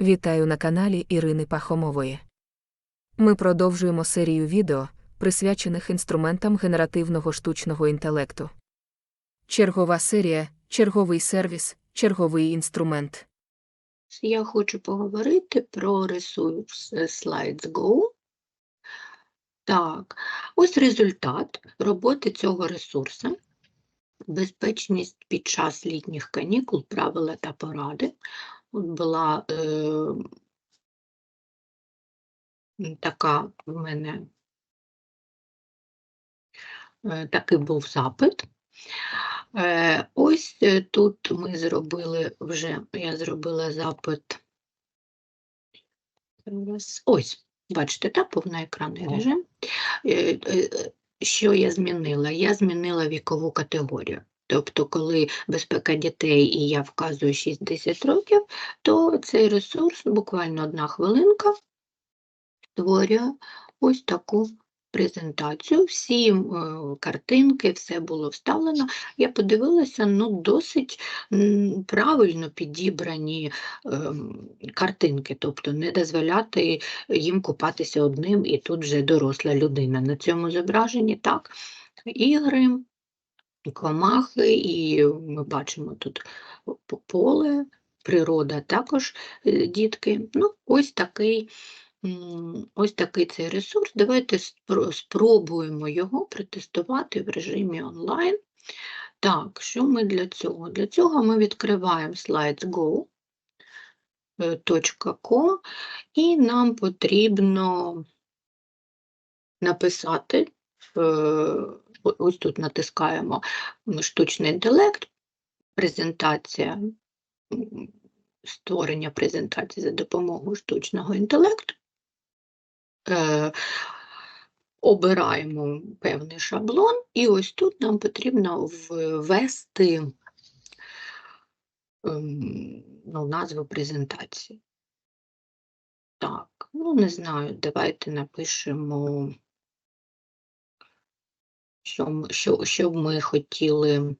Вітаю на каналі Ірини Пахомової. Ми продовжуємо серію відео, присвячених інструментам генеративного штучного інтелекту. Чергова серія, черговий сервіс, черговий інструмент. Я хочу поговорити про ресурс е, SlidesGo. Так, ось результат роботи цього ресурсу. Безпечність під час літніх канікул, правила та поради. Була е, така в мене е, такий був запит. Е, ось е, тут ми зробили вже, я зробила запит. Ось, бачите, так, повноекранний режим. Е, е, Що я змінила? Я змінила вікову категорію. Тобто, коли безпека дітей і я вказую 6-10 років, то цей ресурс, буквально одна хвилинка, створює ось таку презентацію. Всі е, картинки, все було вставлено. Я подивилася, ну, досить правильно підібрані ем, картинки, тобто не дозволяти їм купатися одним, і тут вже доросла людина. На цьому зображенні так, ігри, комахи, і ми бачимо тут поле, природа також е, дітки. Ну, ось такий. Ось такий цей ресурс. Давайте спробуємо його протестувати в режимі онлайн. Так, що ми для цього? Для цього ми відкриваємо slidesgo е, і нам потрібно написати, е, ось тут натискаємо штучний інтелект, презентація, створення презентації за допомогою штучного інтелекту. Е, Обираємо певний шаблон, і ось тут нам потрібно ввести ем, ну, назву презентації. Так, ну не знаю, давайте напишемо, що, що, що ми хотіли.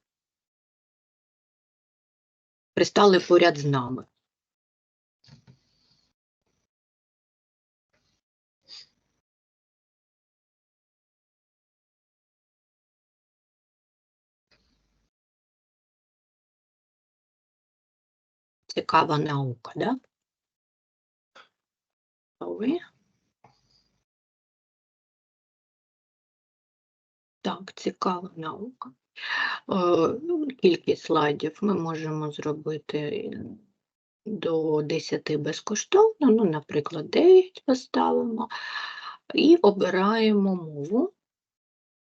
Пристали поряд з нами. Цікава наука, да? Так, цікава наука. Е, ну, Кількість слайдів ми можемо зробити до 10 безкоштовно, ну, наприклад, 9 поставимо і обираємо мову.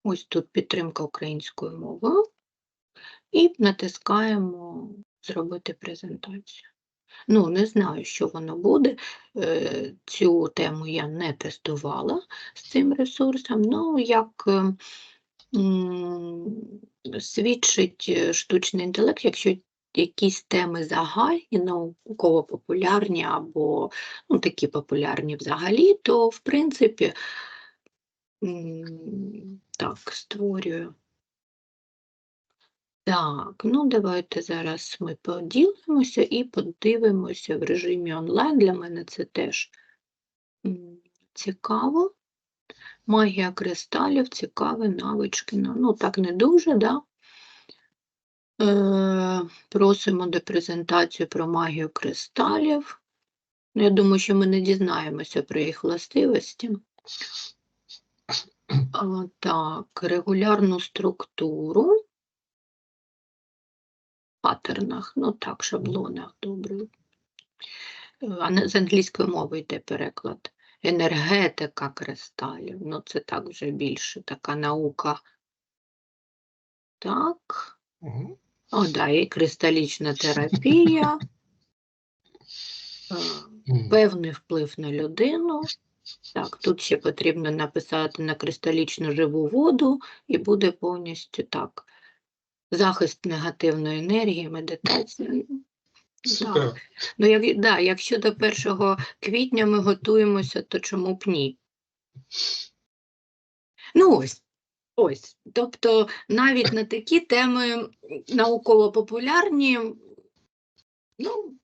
Ось тут підтримка українською мовою. І натискаємо зробити презентацію. Ну, не знаю, що воно буде. е, Цю тему я не тестувала з цим ресурсом. Ну, як е, свідчить е, штучний інтелект, якщо якісь теми загальні, науково-популярні або ну, такі популярні взагалі, то в принципі так, створюю. Так, ну давайте зараз ми поділимося і подивимося в режимі онлайн. Для мене це теж цікаво. Магія кристалів, цікаві навички. Ну, так не дуже, да? Е, просимо до презентацію про магію кристалів. Ну, Я думаю, що ми не дізнаємося про їх властивості. А, так, регулярну структуру паттернах, ну так, шаблонах, добре. Е, А з англійської мови йде переклад. Енергетика кристалів. Ну, це так вже більше така наука. Так. Мгм. О, да, і кристалічна терапія. Певний вплив на людину. Так, тут ще потрібно написати на кристалічну живу воду, і буде повністю так. Захист негативної енергії, медитація. Супер. Ну, як, да, якщо до 1 квітня ми готуємося, то чому б ні? Ну ось, ось. Тобто навіть на такі теми науково-популярні, ну,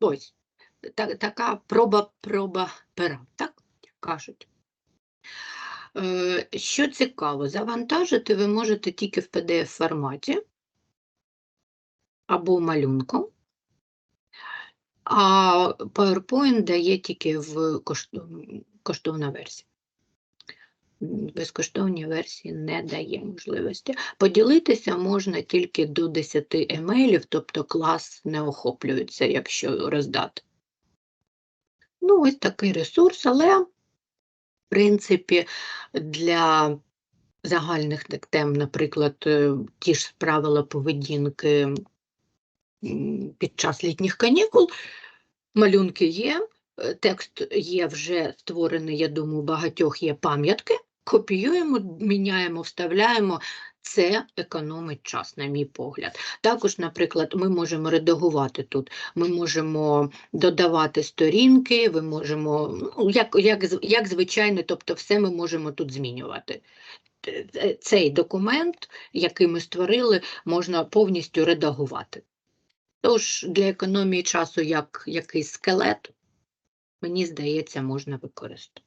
Ось та, така проба, проба пера, так кажуть. Е, що цікаво, завантажити ви можете тільки в PDF форматі або малюнком, а PowerPoint дає тільки в коштов- коштовна версія. Безкоштовні версії не дає можливості. Поділитися можна тільки до 10 емейлів, тобто клас не охоплюється, якщо роздати. Ну, ось такий ресурс, але, в принципі, для загальних тем, наприклад, ті ж правила поведінки під час літніх канікул, малюнки є, е, текст є вже створений, я думаю, у багатьох є пам'ятки, копіюємо, міняємо, вставляємо. Це економить час, на мій погляд. Також, наприклад, ми можемо редагувати тут. Ми можемо додавати сторінки, ви можемо, ну, як, як, як звичайно, тобто все ми можемо тут змінювати. Цей документ, який ми створили, можна повністю редагувати. Тож для економії часу як якийсь скелет, мені здається, можна використати.